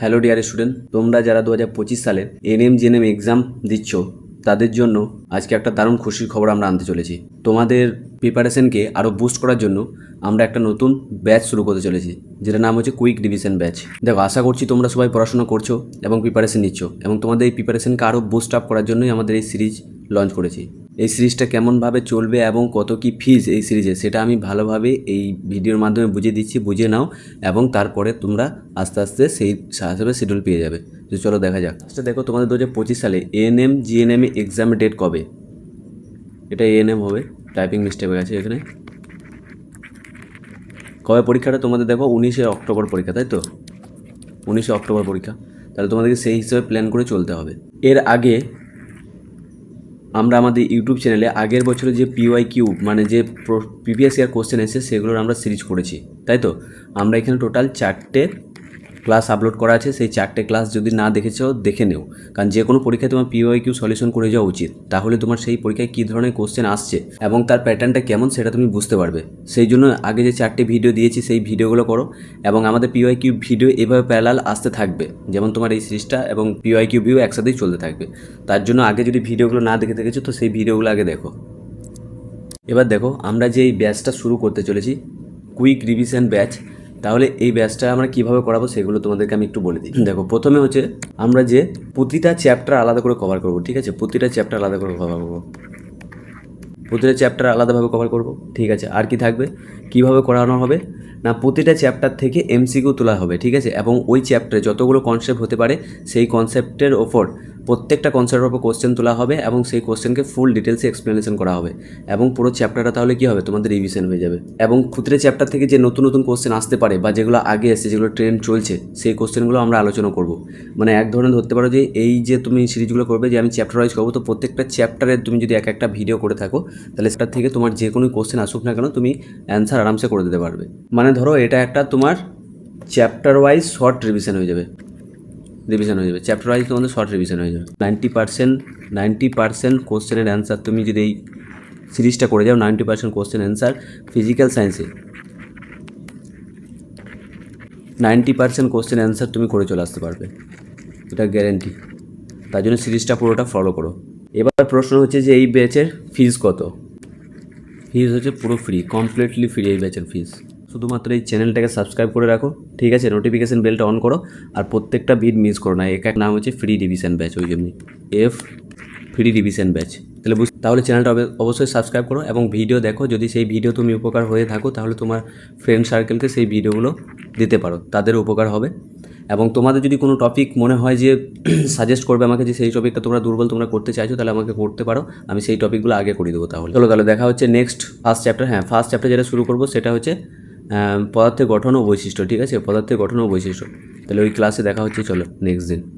Hello dear student, তোমরা যারা দু হাজার পঁচিশ সালে এনএম জিএনএম এক্সাম দিচ্ছ, তাদের জন্য আজকে একটা দারুণ খুশির খবর আমরা আনতে চলেছি। তোমাদের প্রিপারেশনকে আরও বুস্ট করার জন্য আমরা একটা নতুন ব্যাচ শুরু করতে চলেছি, যেটার নাম হচ্ছে কুইক ডিভিশন ব্যাচ দেখো, আশা করছি তোমরা সবাই পড়াশোনা করছ এবং প্রিপারেশন নিচ্ছ এবং তোমাদের এই প্রিপারেশনকে আরও বুস্ট আপ করার জন্যই আমাদের এই সিরিজ লঞ্চ করেছি। এই সিরিজটা কেমনভাবে চলবে এবং কত কি ফিজ এই সিরিজে, সেটা আমি ভালোভাবে এই ভিডিওর মাধ্যমে বুঝিয়ে দিচ্ছি বুঝে নাও এবং তারপরে তোমরা আস্তে আস্তে সেই হিসাবে শিডিউল পেয়ে যাবে। তো চলো দেখা যাক। আচ্ছা দেখো তোমাদের দু হাজার পঁচিশ সালে এএনএম জিএনএম এক্সামের ডেট কবে? এটা এএনএম হবে টাইপিং মিস্টেক হয়ে গেছে এখানে। কবে পরীক্ষাটা? তোমাদের দেখো উনিশে অক্টোবর পরীক্ষা, তাই তো? উনিশে অক্টোবর পরীক্ষা। তাহলে তোমাদেরকে সেই হিসেবে প্ল্যান করে চলতে হবে। এর আগে আমরা আমাদের ইউটিউব চ্যানেলে আগের বছরে যে পিওয়াই কিউ মানে যে প্রিভিয়াস ইয়ার কোশ্চেন এসেছে, সেগুলোর আমরা সিরিজ করেছি, তাই তো? আমরা এখানে টোটাল চারটে ক্লাস আপলোড করা আছে, সেই চারটে ক্লাস যদি না দেখেছ, দেখে নেও। কারণ যে কোনো পরীক্ষায় তোমার পিওয়াই কিউ সলিউশন করে যাওয়া উচিত। তাহলে তোমার সেই পরীক্ষায় কী ধরনের কোশ্চেন আসছে এবং তার প্যাটার্নটা কেমন সেটা তুমি বুঝতে পারবে। সেই জন্য আগে যে চারটে ভিডিও দিয়েছি, সেই ভিডিওগুলো করো এবং আমাদের পিওয়াই কিউ ভিডিও এভাবে প্যারালাল আসতে থাকবে। যেমন তোমার এই সিরিজটা এবং পিওয়াই কিউ ভিউ একসাথেই চলতে থাকবে। তার জন্য আগে যদি ভিডিওগুলো না দেখে দেখেছ, তো সেই ভিডিওগুলো আগে দেখো। এবার দেখো, আমরা যে এই ব্যাচটা শুরু করতে চলেছি কুইক রিভিশন ব্যাচ তাহলে এই ব্যাচটা আমরা কীভাবে করাবো সেগুলো তোমাদেরকে আমি একটু বলে দিই। দেখো, প্রথমে হচ্ছে আমরা যে প্রতিটা চ্যাপ্টার আলাদা করে কভার করব, ঠিক আছে? প্রতিটা চ্যাপ্টার আলাদা করে কভার করব। প্রতিটা চ্যাপ্টার আলাদাভাবে কভার করব, ঠিক আছে? আর কি থাকবে? কীভাবে করানো হবে? না, প্রতিটা চ্যাপ্টার থেকে এমসিকিউ তোলা হবে, ঠিক আছে? এবং ওই চ্যাপ্টারে যতগুলো কনসেপ্ট হতে পারে, সেই কনসেপ্টের ওপর প্রত্যেকটা কনসেপ্টের ওপর কোশ্চেন তোলা হবে এবং সেই কোশ্চেনকে ফুল ডিটেলসে এক্সপ্লেনেশন করা হবে। এবং পুরো চ্যাপ্টারটা তাহলে কী হবে? তোমাদের রিভিশন হয়ে যাবে। এবং ক্ষুদ্রে চ্যাপ্টার থেকে যে নতুন নতুন কোশ্চেন আসতে পারে বা যেগুলো আগে এসছে, যেগুলো ট্রেন্ড চলছে, সেই কোশ্চেনগুলো আমরা আলোচনা করব। মানে এক ধরনের ধরতে পারো যে এই যে তুমি সিরিজগুলো করবে, যে আমি চ্যাপ্টার ওয়াইজ করব, তো প্রত্যেকটা চ্যাপ্টারের তুমি যদি এক একটা ভিডিও করে থাকো, তাহলে সেটার থেকে তোমার যে কোনো কোশ্চেন আসুক না কেন, তুমি অ্যান্সার আরামসে করে দিতে পারবে। মানে ধরো এটা একটা তোমার চ্যাপ্টার ওয়াইজ শর্ট রিভিশন হয়ে যাবে। রিভিশন হয়ে যাবে। চ্যাপ্টার ওয়াইজ তোমাদের শর্ট রিভিশন হয়ে যাবে। নাইনটি পার্সেন্ট নাইনটি পার্সেন্ট কোশ্চেনের অ্যান্সার তুমি যদি এই সিরিজটা করে যাও ninety percent question answer physical সায়েন্সে নাইনটি পার্সেন্ট কোশ্চেন অ্যান্সার তুমি করে চলে আসতে পারবে। এটা গ্যারেন্টি তার জন্য সিরিজটা পুরোটা ফলো করো। এবার প্রশ্ন হচ্ছে যে এই ব্যাচের ফিজ কত? ফিজ হচ্ছে পুরো ফ্রি কমপ্লিটলি ফ্রি এই ব্যাচের ফিজ শুধুমাত্র এই চ্যানেলটাকে সাবস্ক্রাইব করে রাখো, ঠিক আছে? নোটিফিকেশন বেলটা অন করো, আর প্রত্যেকটা বিট মিস করো না। এক এক নাম হচ্ছে ফ্রি ডিভিশন ব্যাচ ওই জন্যই এফ ফ্রি ডিভিশন ব্যাচ তাহলে বুঝ তাহলে চ্যানেলটা অবশ্যই সাবস্ক্রাইব করো, এবং ভিডিও দেখো, যদি সেই ভিডিও তুমি উপকার হয়ে থাকো, তাহলে তোমার ফ্রেন্ড সার্কেলকে সেই ভিডিওগুলো দিতে পারো। তাদের উপকার হবে। এবং তোমাদের যদি কোনো টপিক মনে হয় যে সাজেস্ট করবে আমাকে যে সেই টপিকটা তোমরা দুর্বল, তোমরা করতে চাইছো, তাহলে আমাকে করতে পারো। আমি সেই টপিকগুলো আগে করে দেবো তাহলে। চলো তাহলে দেখা হচ্ছে নেক্সট ফার্স্ট চ্যাপ্টার হ্যাঁ ফার্স্ট চ্যাপ্টার যেটা শুরু করব, সেটা হচ্ছে পদার্থের গঠন ও বৈশিষ্ট্য, ঠিক আছে? পদার্থের গঠন ও বৈশিষ্ট্য। তাহলে ওই ক্লাসে দেখা হচ্ছে, চলো নেক্সট দিন।